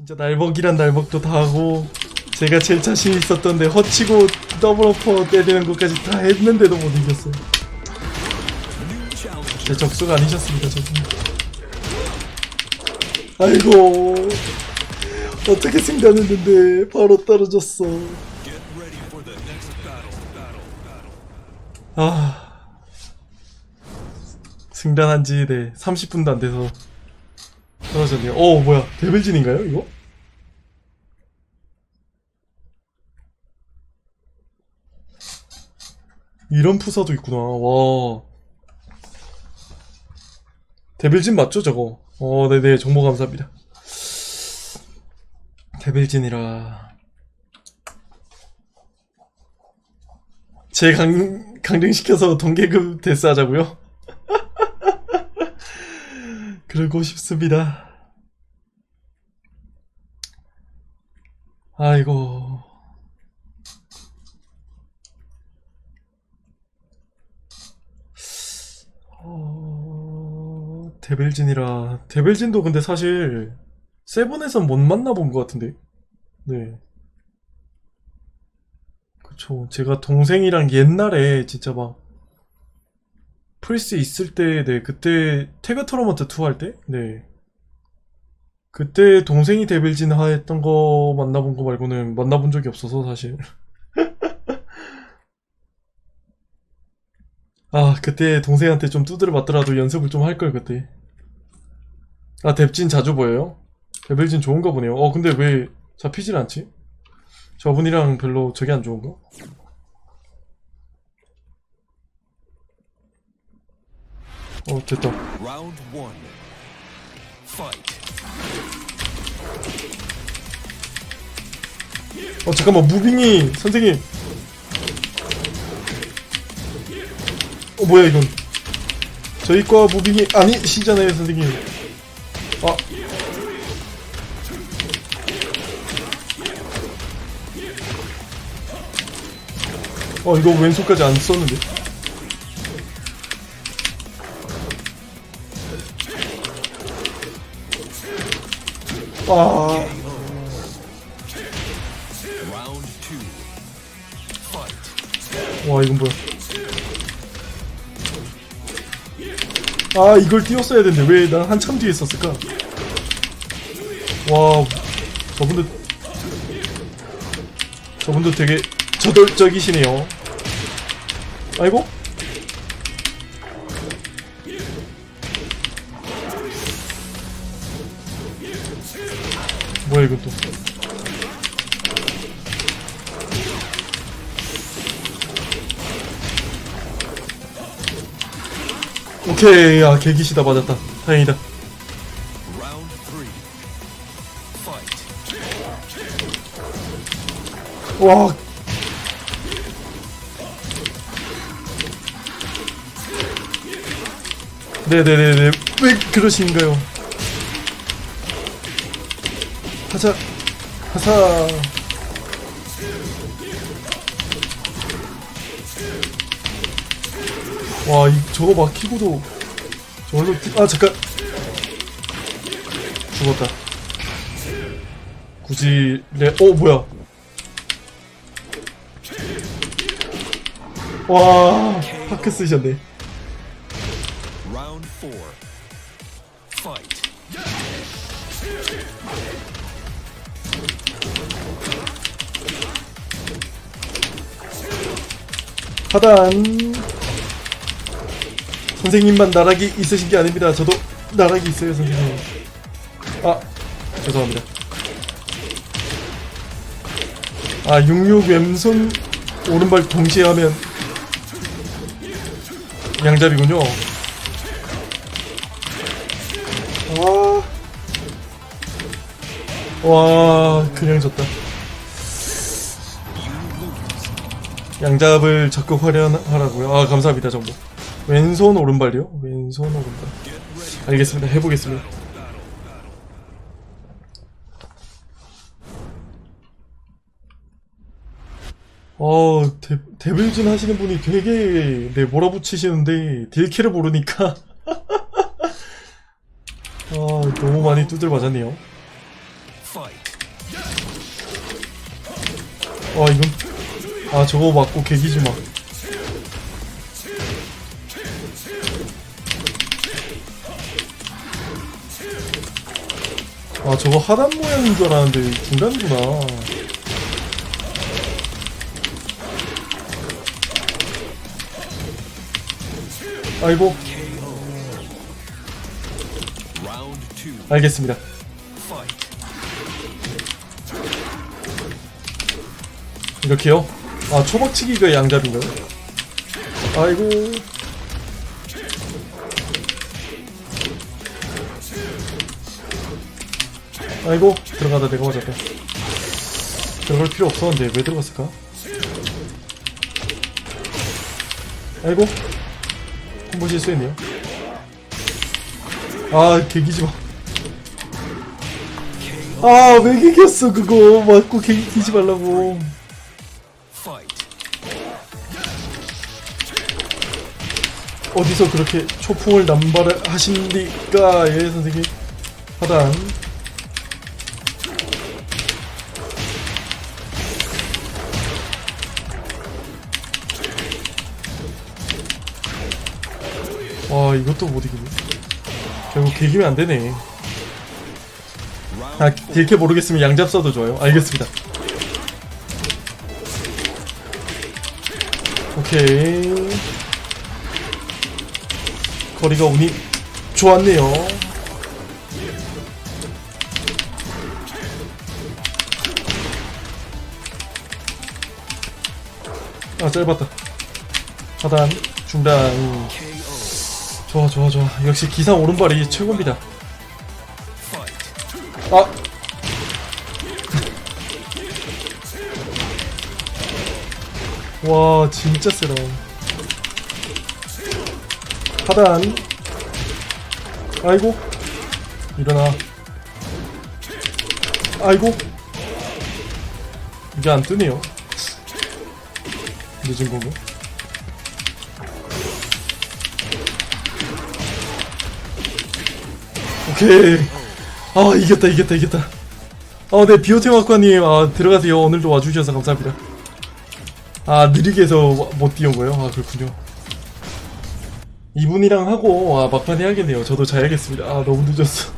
진짜 날먹이란 날먹도 다 하고 제가 제일 자신 있었던데 허치고 더블 어퍼 때리는 것까지 다 했는데도 못 이겼어요. 제 적수가 아니셨습니다, 저분. 아이고 어떻게 승리했는데 바로 떨어졌어. 아 승단한 지 네, 30분도 안 돼서 떨어졌네요. 어 뭐야 데빌진인가요 이거? 이런 푸사도 있구나. 와. 데빌진 맞죠 저거? 어 네네 정보 감사합니다. 데빌진이라. 제 강, 강등시켜서 동계급 데스 하자고요? 그러고 싶습니다. 아이고. 어... 데벨진이라 데벨진도 근데 사실 세븐에선 못 만나본 것 같은데 네 그쵸 제가 동생이랑 옛날에 진짜 막 플스 있을 때, 네, 그때 태그 토너먼트 2 할 때, 네. 그때 동생이 데빌진 하 했던 거 만나본 거 말고는 만나본 적이 없어서 사실. 아, 그때 동생한테 좀 두드려 맞더라도 연습을 좀 할 걸 그때. 아, 뎁진 자주 보여요? 데빌진 좋은가 보네요. 어, 근데 왜 잡히질 않지? 저분이랑 별로 저게 안 좋은가? 어, 됐다. 어 잠깐만 무빙이 선생님. 어 뭐야 이건? 저희 과 무빙이 아니시잖아요 선생님. 아. 어, 이거 왼손까지 안 썼는데. Fight. 와, 이건 뭐야. 아, 이걸 띄웠어야 되는데, 왜 난 한참 뒤에 있었을까? 와, 저분들, 저분들 되게 저돌적이시네요. 아이고? 오케이, 아, 개기시다 맞았다. 다행이다. 와. 네네네네. 왜 그러신가요? 하자. 하사. 와, 이, 저거 막히고도 저걸로, 뛰- 아, 잠깐. 죽었다. 굳이, 레, 어, 뭐야. 와, 파크 쓰셨네. 하단. 선생님만 나락이 있으신 게 아닙니다. 저도 나락이 있어요, 선생님. 아, 죄송합니다. 아, 66 왼손 오른발 동시에 하면 양잡이군요. 와. 와, 그냥 졌다. 양잡을 적극 활용하라고요. 아, 감사합니다, 정보. 왼손 오른발이요? 왼손 오른발. 알겠습니다. 해보겠습니다. 어, 데, 데빌진 하시는 분이 되게, 네, 몰아붙이시는데, 딜키를 모르니까. 아, 너무 많이 두들 맞았네요. 아 이건 아 저거 맞고 개기지 마. 아 저거 하단 모양인 줄 알았는데 중단이구나. 아이고. 알겠습니다. 이렇게요? 아 초박치기가 양잡인가요? 아이고 아이고 들어가다 내가 맞았다 들어갈 필요 없었는데 왜 들어갔을까? 아이고 콤보 실수했네요 아 개기지마 아왜 개겼어 그거 맞고 개기지 말라고. 어디서 그렇게 초풍을 남발을 하십니까? 예, 선생님. 하단. 와, 이것도 못 이기네. 결국 개기면 안 되네. 아, 딜캐 모르겠으면 양잡 써도 좋아요. 알겠습니다. 오케이. 거리가 운이 좋았네요. 아 짧았다. 하단 중단. 좋아 좋아 좋아. 역시 기상 오른발이 최고입니다. 아. 와 진짜 세다. 하단. 아이고. 일어나. 아이고. 이게 안 뜨네요. 늦은 거고. 오케이. 아 이겼다 이겼다 이겼다. 아네 비오테마과님 아 들어가세요. 오늘도 와주셔서 감사합니다. 아 느리게 해서 못 뛰어온 거예요? 아 그렇군요. 이분이랑 하고 아 막판 해야겠네요. 저도 자야겠습니다. 아 너무 늦었어.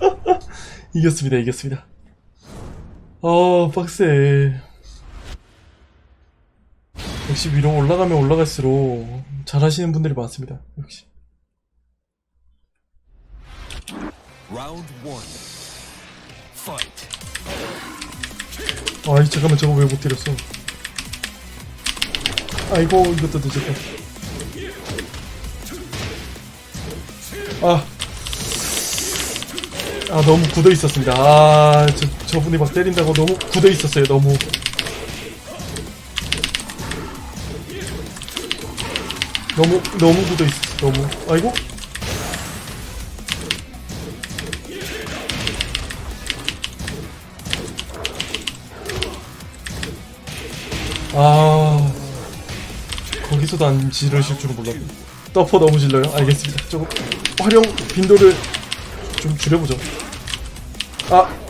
이겼습니다 이겼습니다. 아 빡세. 역시 위로 올라가면 올라갈수록 잘하시는 분들이 많습니다. 역시. 아이 잠깐만 저거 왜 못 때렸어? 아이고 이것도 늦었다. 아. 아 너무 굳어 있었습니다. 아 저, 저분이 막 때린다고 너무 굳어 있었어요 너무. 너무 너무 굳어 있었어 너무. 아이고 아 거기서도 안 지르실 줄은 몰랐네 더퍼 너무 질러요? 알겠습니다. 조금 활용 빈도를 좀 줄여보죠. 아!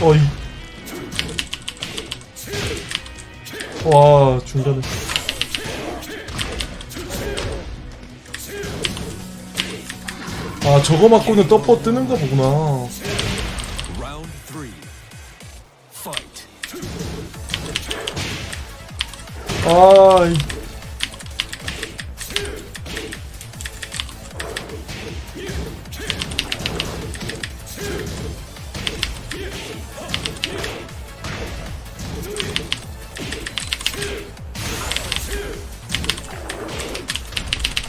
어이. 와 중간에. 아 저거 맞고는 더퍼 뜨는가 보구나 아, 이-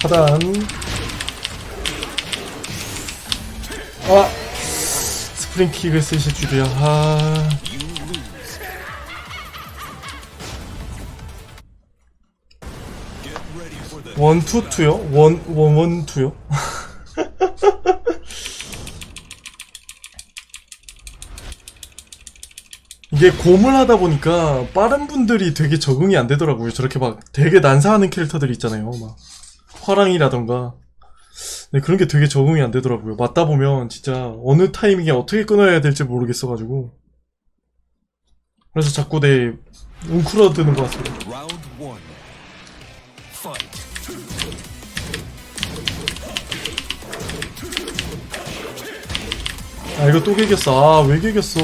하단. 아, 스프링킥을 쓰실 줄이야. 아. 원, 투, 투요? 원, 원, 원, 투요? 이게 곰을 하다 보니까 빠른 분들이 되게 적응이 안 되더라고요. 저렇게 막 되게 난사하는 캐릭터들 있잖아요. 막 화랑이라던가. 네, 그런 게 되게 적응이 안 되더라고요. 맞다 보면 진짜 어느 타이밍에 어떻게 끊어야 될지 모르겠어가지고. 그래서 자꾸 내 웅크러드는 것 같습니다. 아, 이거 또 개겼어. 아, 왜 개겼어.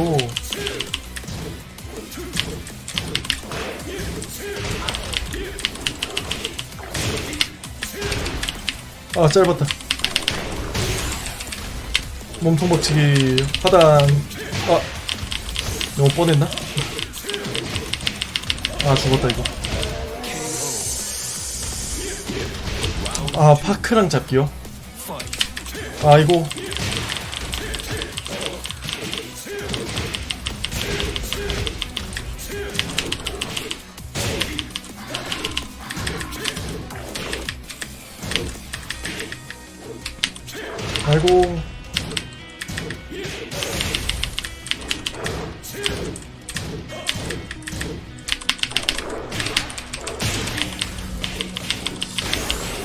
아, 짧았다. 몸통 박치기 하단. 아, 너무 뻔했나? 아, 죽었다, 이거. 아, 파크랑 잡기요? 아, 이거.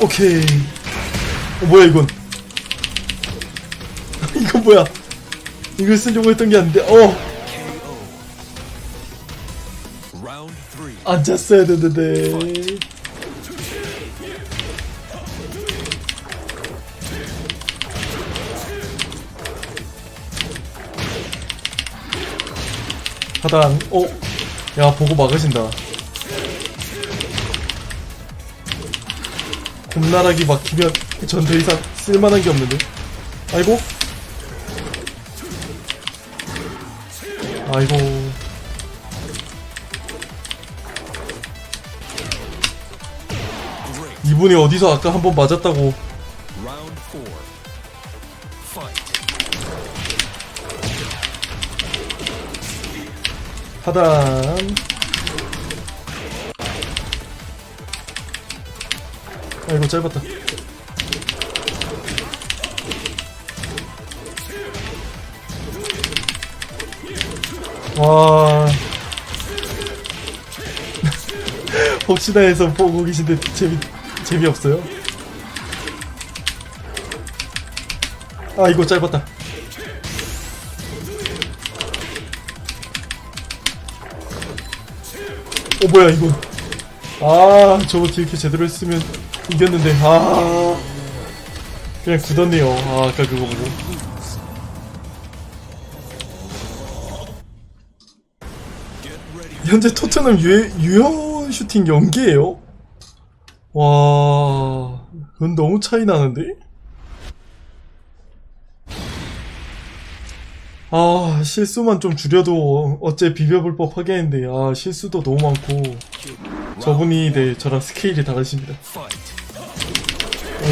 오케이. 어, 뭐야, 이건. 이거 뭐야? 이걸 쓰려고 했던 게 아닌데, 어. 앉았어야 됐는데. 하단, 어, 야, 보고 막으신다. 곰나락이 막히면 전 더 이상 쓸만한 게 없는데. 아이고. 아이고. 이분이 어디서 아까 한 번 맞았다고. 하단 아이고 짧았다. 와. 혹시나 해서 보고 계신데 재미 재미없어요? 아 이거 짧았다. 어 뭐야 이거. 아 저거 뒤렇게 제대로 했으면 이겼는데 아 그냥 굳었네요 아 아까 그거 보고. 현재 토트넘 유, 유효 슈팅 연계예요? 와 그건 너무 차이 나는데? 아 실수만 좀 줄여도 어째 비벼볼 법 하겠는데 아 실수도 너무 많고 저분이 네 저랑 스케일이 다르십니다.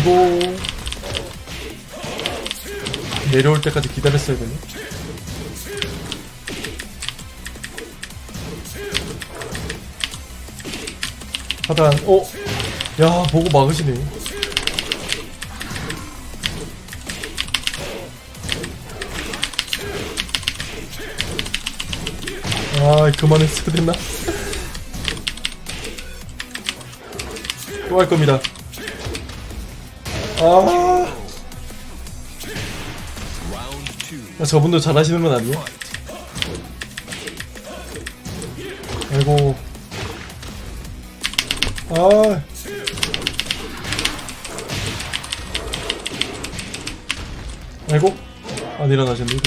아이고 내려올 때까지 기다렸어야 되네 하단 어? 야 보고 막으시네 아 그만했어야 됐나? 또 할 겁니다 아 저분도 잘하시는 건 아니에요? 아이고. 아. 아이고. 안 일어나셨네, 이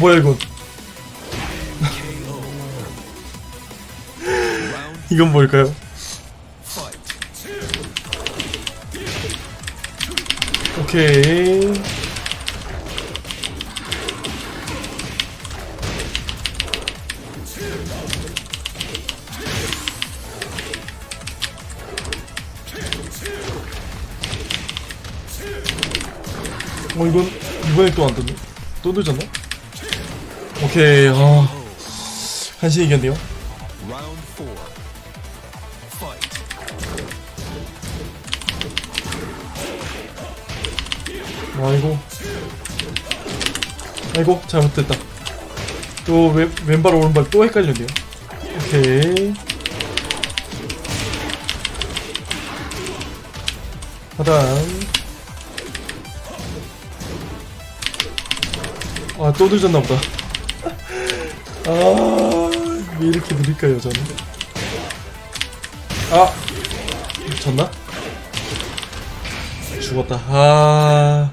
뭐야, 이건. 이건 뭘까요? 오케이. 어, 이건, 이번에 또 안 떴네? 또 늦었나? 오케이 어. 한시 이겼네요. 아이고. 아이고 잘못됐다. 또 왼, 왼발 오른발 또 헷갈렸네요. 오케이. 하단. 아또 늦었나보다. 아, 왜 이렇게 느릴까요, 저는? 아, 졌나? 죽었다. 아,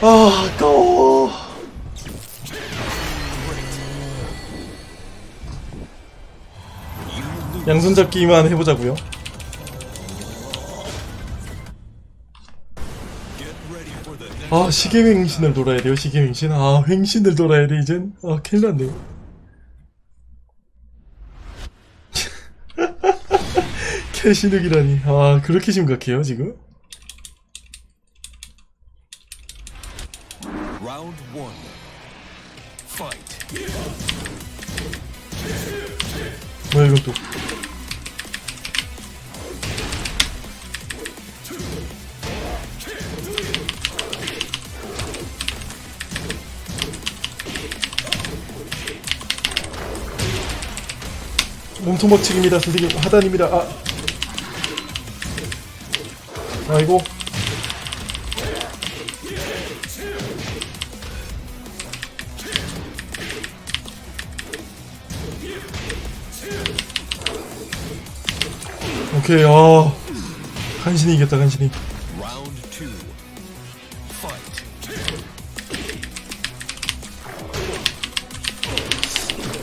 아, 아까워. 양손 잡기만 해보자고요. 아 시계 횡신을 돌아야 돼요 시계 횡신? 아 횡신을 돌아야 돼 이젠? 아 큰일 났네. 캐시륵이라니. 아 그렇게 심각해요 지금? 뭐야 이건 또 몸통 박치기입니다. 선생님 하단입니다. 아. 아이고. 오케이 아. 간신히 이겼다 간신히.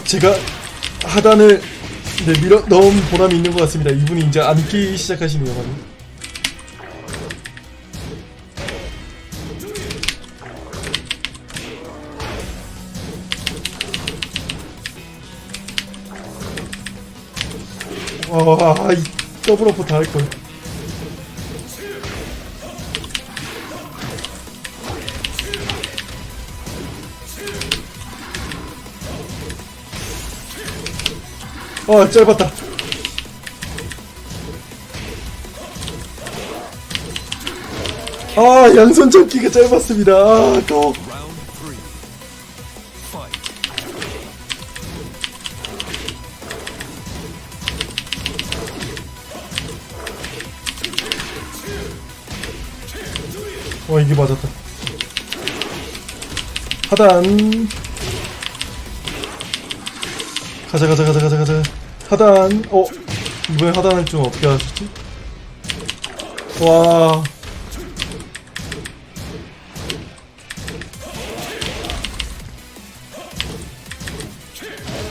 제가 하단을 네, 밀어 넣은 보람이 있는 것 같습니다. 이분이 이제 앉기 시작하시네요, 바로. 와, 이 더블 어퍼 다 할 걸. 아, 짧았다. 아, 양손 접기가 짧았습니다. 아. Fight. 와, 이게 맞았다. 하단. 가자, 가자, 가자, 가자, 가자. 하단. 어, 이번에 하단을 좀 어떻게 하셨지? 와.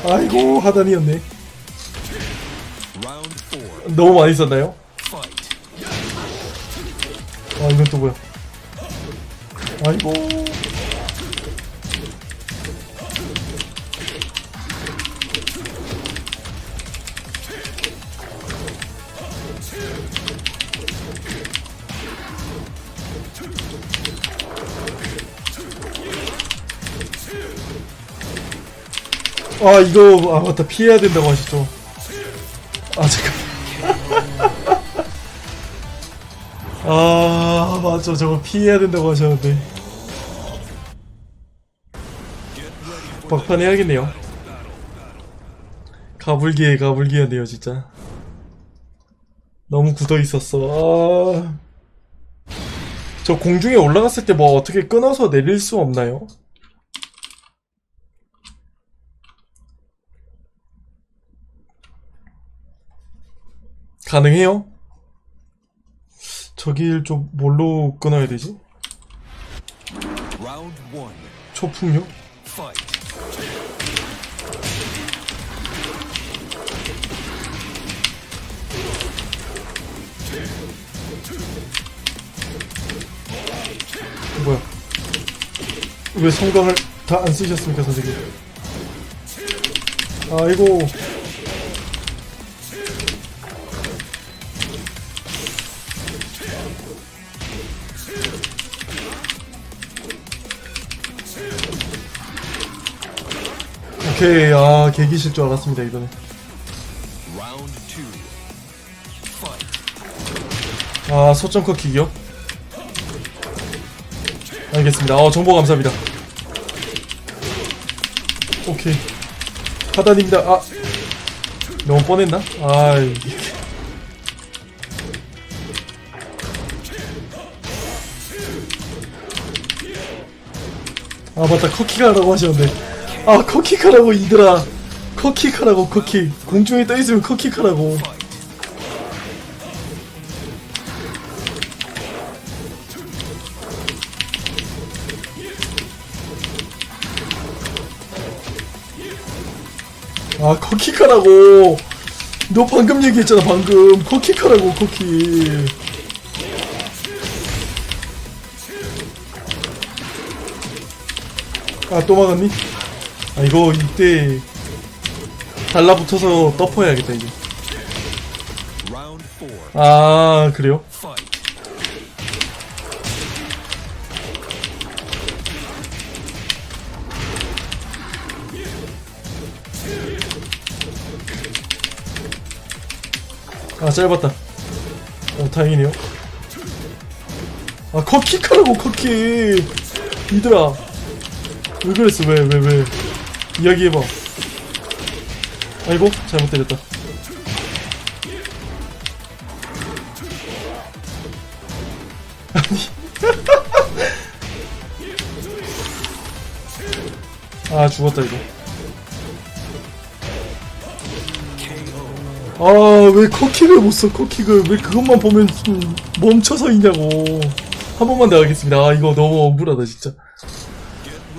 아이고, 하단이었네. 너무 많이 썼나요? 아, 이건 또 뭐야? 아이고. 아, 이거, 아, 맞다. 피해야 된다고 하셨죠. 아, 잠깐. 아 맞아 저거 피해야 된다고 하셨는데 막판 해야겠네요 가불기에 가불기였네요 진짜 너무 굳어 있었어 아... 저 공중에 올라갔을 때 뭐 어떻게 끊어서 내릴 수 없나요? 가능해요? 저길 좀 뭘로 끊어야 되지? 초풍요? 뭐야? 왜 성광을 다 안 쓰셨습니까, 선생님? 아이고. 오케이, 아, 개기실 줄 알았습니다, 이번에. 아, 소점컷 기격? 알겠습니다. 어, 정보 감사합니다. 오케이. 하단입니다. 아. 너무 뻔했나? 아, 이게. 아, 맞다. 커키가라고 하셨는데. 아, 커키카라고, 이들아. 커키카라고, 커키. 공중에 떠있으면 커키카라고. 아 커키카라고 너 방금 얘기했잖아 방금 커키카라고 커키 아또 막았니? 아 이거 이때 달라붙어서 덮어야겠다 이제. 아 그래요? 아 짧았다. 어 다행이네요. 아 커키카라고 커키 이들아. 왜 그랬어? 왜 왜 왜 이야기해봐 아이고 잘못 때렸다. 아니. 아 죽었다 이거. 아 왜 커킥을 못 써 커킥을 왜 그것만 보면 좀 멈춰서 있냐고. 한 번만 더 하겠습니다. 아 이거 너무 억울하다 진짜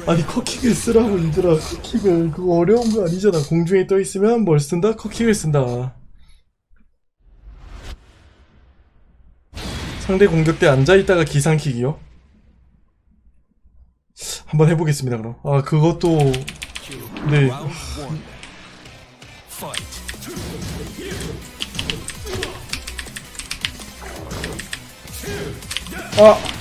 아니 커킥을 쓰라고 얘들아 커킥을. 그거 어려운 거 아니잖아. 공중에 떠 있으면 뭘 쓴다? 커킥을 쓴다. 상대 공격 때 앉아있다가 기상킥이요? 한번 해보겠습니다 그럼. 아 그것도 네. 아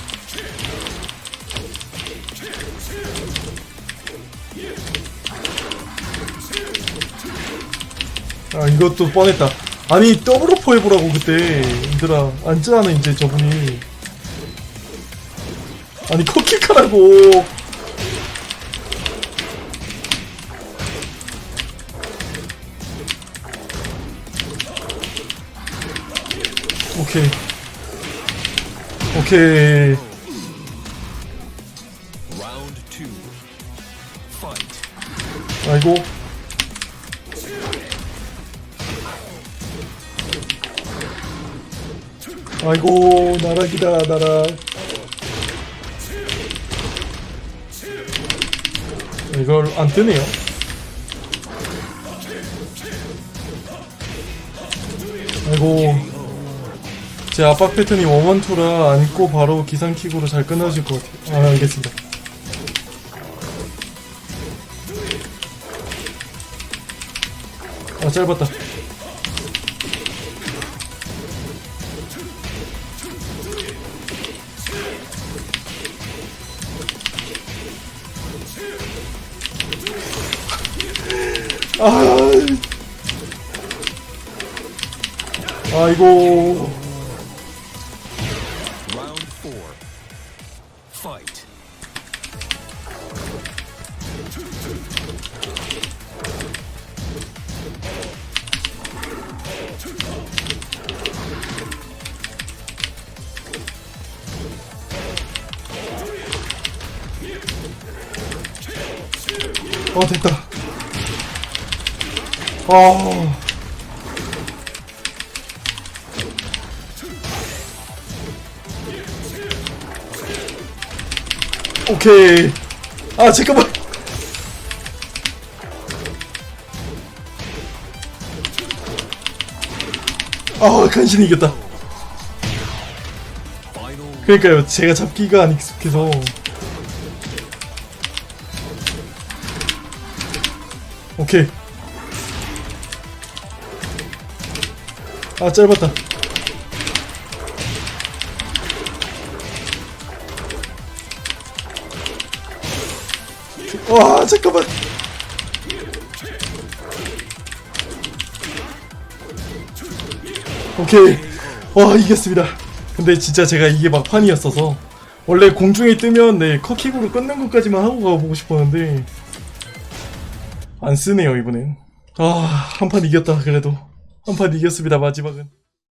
아 이것도 뻔했다. 아니 더블 오퍼 해보라고 그때 얘들아. 앉으라는 이제 저분이. 아니 커킥하라고. 오케이. 오케이. 아이고 아이고 나락이다 나락 이걸 안 뜨네요. 아이고. 제 압박 패턴이 원원투라 안고 바로 기상킥으로 잘 끊어질 것 같아요. 아 알겠습니다. 아 짧았다 아 아이고 아 오케이. 아 잠깐만. 아 간신히 이겼다. 그러니까요 제가 잡기가 안 익숙해서. 오케이 아 짧았다. 와 잠깐만. 오케이. 와 이겼습니다. 근데 진짜 제가 이게 막판이었어서 원래 공중에 뜨면 네 커킥으로 끝난 것까지만 하고 가보고 싶었는데 안 쓰네요 이번엔. 아 한 판 이겼다 그래도. 한 판 이겼습니다 마지막은.